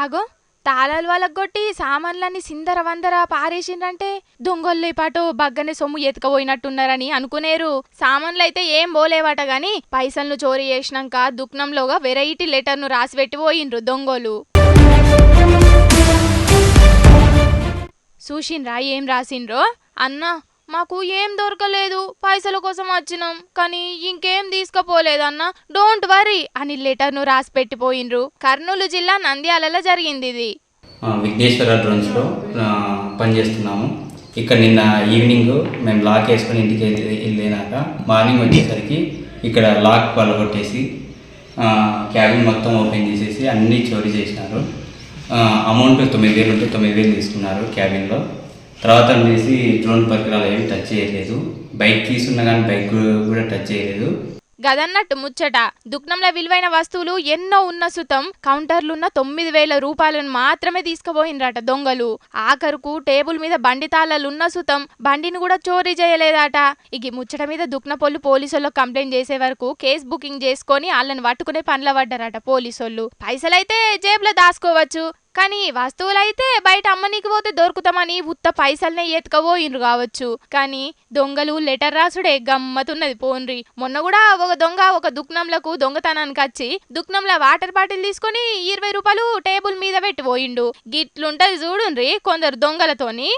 ఆగో తాళాలు వాళ్ళకు కొట్టి సామాన్లన్నీ సిందర వందర పారేసిండ్రంటే దొంగలు పాటు బగ్గనే సొమ్ము ఎతకపోయినట్టున్నారని అనుకునేరు. సామాన్లు అయితే ఏం పోలేవట గాని పైసలను చోరీ చేసినాక దుఃఖంలోగా వెరైటీ లెటర్ను రాసి పెట్టి పోయిండ్రు దొంగలు చూసిండ్రా ఏం రాసిండ్రో? అన్నా మాకు ఏం దొరకలేదు పైసల కోసం వచ్చినాం కానీ ఇంకేం తీసుకుపోలేదన్నా డోంట్ వరీ అని లెటర్ను రాసి పెట్టిపోయిండ్రు. కర్నూలు జిల్లా నంద్యాలలో జరిగింది ఇది. విఘ్నేశ్వర డ్రోన్స్లో పనిచేస్తున్నాము. ఇక్కడ నిన్న ఈవినింగ్ మేము లాక్ వేసుకొని ఇంటికి వెళ్ళినాక మార్నింగ్ వచ్చేసరికి ఇక్కడ లాక్ పలగొట్టేసి క్యాబిన్ మొత్తం ఓపెన్ చేసేసి అన్నీ చోరీ చేసినారు. అమౌంట్ తొమ్మిది వేలు ఉంటే తొమ్మిది వేలు తీసుకున్నారు క్యాబిన్లో. తర్వాత వచ్చేసి డ్రోన్ పరికరాలు ఏమి టచ్ చేయలేదు. బైక్ తీసున్నా కానీ బైక్ కూడా టచ్ చేయలేదు. గదన్నట్టు ముచ్చట. దుఃఖంలో విలువైన వస్తువులు ఎన్నో ఉన్న సుతం కౌంటర్లున్న తొమ్మిది వేల రూపాయలను మాత్రమే తీసుకుపోయినరట దొంగలు. ఆఖరుకు టేబుల్ మీద బండి తాళాలున్న సుతం బండిని కూడా చోరీ చేయలేదట. ఇక ముచ్చట మీద దుక్నపొల్లు పోలీసుల్లో కంప్లైంట్ చేసే వరకు కేసు బుకింగ్ చేసుకొని వాళ్ళని పట్టుకునే పనుల పడ్డారట పోలీసోళ్ళు పైసలైతే జేబులో దాచుకోవచ్చు. కానీ వస్తువులైతే బయట అమ్మనీకి పోతే దొరుకుతామని ఉత్త పైసల్నే ఎత్తుకపోయినరు కావచ్చు. కానీ దొంగలు లెటర్ రాసుడే గమ్మతున్నది పోన్రి. మొన్న కూడా ఒక దొంగ ఒక దుక్నంలకు దొంగతనానికి వచ్చి దుక్నంలో వాటర్ బాటిల్ తీసుకొని ఇరవై రూపాయలు టేబుల్ మీద పెట్టి పోయిండు. గిట్లుంటది చూడుండ్రి కొందరు దొంగలతోని.